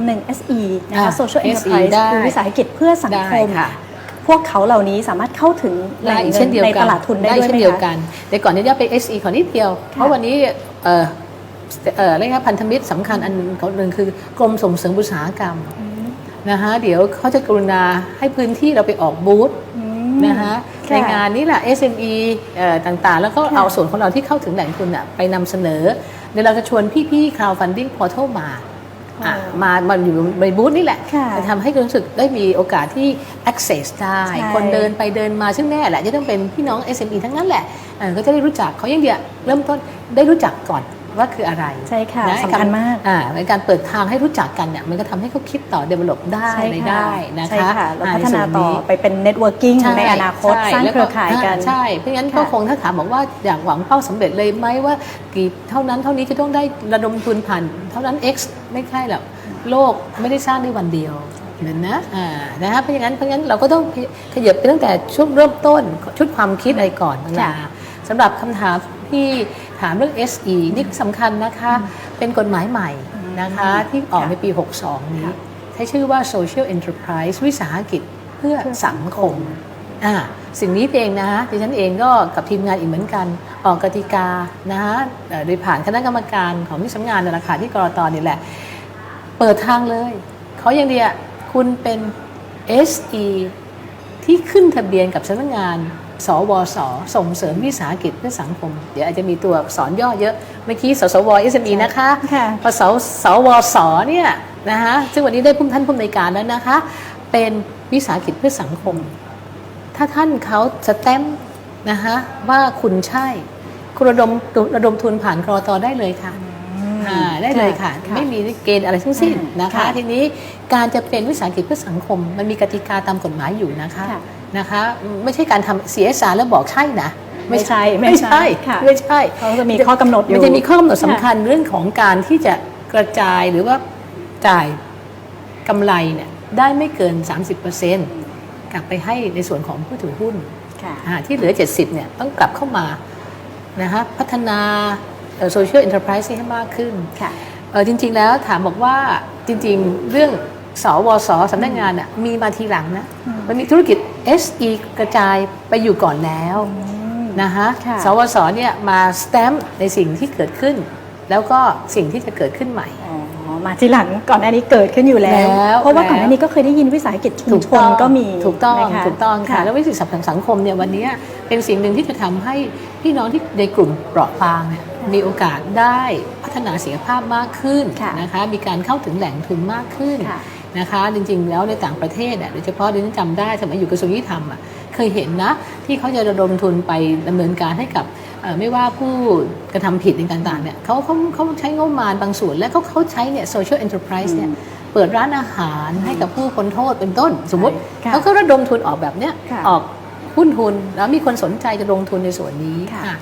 ำหนึ่ง SE นะคะอะ Social SE Enterprise ได้คือวิสาหกิจเพื่อสังได้คมค่ะพวกเขาเหล่านี้สามารถเข้าถึงแหได้ล่งอีกเงิเช่นนเดียวในกันตลาดทุนได้ด้วยเช่ไหนมเดียวคะกันแต่ก่อนนี้จะไป SE ขอนิดเดียว เพราะวันนี้เอ่อเอ่อเรียกว่าพันธมิตรสำคัญอันหนึ่งของหนึ่งคือกรมส่งเสริมอุตสาหกรรมนะคะเดี๋ยวเขาจะกรุณาให้พื้นที่เราไปออกบูธอืมนะคะค่ะในงานนี้แหละ SME เอ่อต่างๆ แล้วก็ค่ะเอาส่วนของเราที่เข้าถึงแหล่งทุนอะไปนำเสนอเดี๋ยวเราจะชวนพี่ๆ crowdfunding portal มาอะอ๋อ มามาอยู่ในบูธนี่แหละค่ะจะทำให้รู้สึกได้มีโอกาสที่ access ได้ใช่คนเดินไปเดินมาซึ่งแน่แหละจะต้องเป็นพี่น้อง SME ทั้งนั้นแหละเอ่อก็จะได้รู้จักเขาอย่างเดียวเริ่มต้นได้รู้จักก่อน ว่าคืออะไรใช่ค่ะนะสำคัญมากอ่าในการเปิดทางให้รู้จักกันเนี่ยมันก็ทำให้เขาคิดต่อ develop ได้ใช่อะไรค่ะได้นะคะใช่ค่ะแล้วอ่พัฒนาใส่วต่อนี้ไปเป็น networking ใช่ในอนาคตใช่สร้างแล้วเครือข่ายกันอ่ใช่เพราะงั้นค่ะก็คงถ้าถามบอกว่าอยากหวังเป้าสำเร็จเลยไหมว่ากี่เท่านั้นเท่านี้จะต้องได้ระดมทุนผ่านเท่านั้น X ไม่ใช่หรอกโลกไม่ได้สร้างในวันเดียวเหมือนนะอ่านะคะเพราะงั้นเพราะงั้นเราก็ต้องขยับไปตั้งแต่ช่วงเริ่มต้นชุดความคิดอะไรก่อนนะค่ะสำหรับคำถาม ที่ถามเรื่อง SE นี่สำคัญนะคะ เป็นกฎหมายใหม่นะคะ ที่ออกในปี 62 นี้ค่ะใช้ชื่อว่า Social Enterprise วิสาหกิจเพื่อสังคมอ่าสิ่งนี้เองนะดิฉันเองก็กับทีมงานอีกเหมือนกัน ออกกติกานะคะเอ่อโดยผ่านคณะกรรมการของที่สำนักงานนนแหละค่ะที่กรตนี่แหละ เปิดทางเลยเขาอย่างเดียวคุณเป็น SE ที่ขึ้นทะเบียนกับสำนักงาน สวส ส่งเสริมวิสาหกิจเพื่อสังคม เดี๋ยวอาจจะมีตัวอักษรย่อเยอะ เมื่อกี้สสว SME นะคะค่ะพอสสวสเนี่ยนะคะซึ่งวันนี้ได้พุ่มท่านผู้อำนวยการแล้วนะคะ เป็นวิสาหกิจเพื่อสังคม ถ้าท่านเขาสแตมป์นะคะว่าคุณใช่ คุณระดมระดมทุนผ่านกรตได้เลยค่ะอ่าได้เลยค่ะค่ะ ไม่มีเกณฑ์อะไรทั้งสิ้นนะคะค่ะทีนี้การจะเป็นวิสาหกิจเพื่อสังคม มันมีกติกาตามกฎหมายอยู่นะคะค่ะ นะคะ ไม่ใช่การทำ CSR แล้วบอกใช่นะไม่ใช่ไม่ไม่ใช่ใช่ค่ะไม่ใช่เขาจะมีข้อกำหนดอยู่มันจะมีข้อกำหนดสำคัญเรื่องของการที่จะกระจายหรือว่าจ่ายกำไรเนี่ยได้ไม่เกิน 30%กลับไปให้ในส่วนของผู้ถือหุ้นค่ะอ่าที่เหลือ 70เนี่ยต้องกลับเข้ามานะคะพัฒนาโซเชียลเอ็นเตอร์ไพรส์ให้มากขึ้นค่ะเออจริง ๆ แล้วถามบอกว่าจริง ๆ เรื่อง สวสสำนักงานน่ะมีมาทีหลังนะอืมมันมีธุรกิจ SE กระจายไปอยู่ก่อนแล้วนะคะค่ะสวสเนี่ยมาสแตมป์ในสิ่งที่เกิดขึ้น แล้วก็สิ่งที่จะเกิดขึ้นใหม่อ๋อมาทีหลังก่อนหน้านี้เกิดขึ้นอยู่แล้วแล้วเพราะว่าแล้วก่อนหน้านี้ก็เคยได้ยินวิสาหกิจชุมชนก็มีถูกต้องนะคะถูกต้องค่ะแล้ววิสิตสังคมเนี่ยวันนี้เป็นสิ่งหนึ่งที่จะทำให้พี่น้องที่ในกลุ่มเปราะบางเนี่ยมีโอกาสได้พัฒนาศักยภาพมากขึ้นค่ะนะคะมีการเข้าถึงแหล่งทุนมากขึ้นค่ะ นะคะ จริงๆ แล้วในต่างประเทศอะโดยเฉพาะดิฉันจำได้สมัยอยู่กระทรวงยุติธรรมอะเคยเห็นนะที่เขาจะระดมทุนไปดำเนินการให้กับเอ่อไม่ว่าผู้กระทำผิดต่างๆเนี่ยเขาเขาเขาใช้งบประมาณบางส่วน และเขาเขาใช้เนี่ย social enterprise เนี่ยเปิดร้านอาหารให้กับผู้พ้นโทษเป็นต้น สมมติค่ะเขาก็ระดมทุนออกแบบเนี้ยค่ะออกหุ้นทุนแล้วมีคนสนใจจะลงทุนในส่วนนี้ค่ะค่ะค่ะ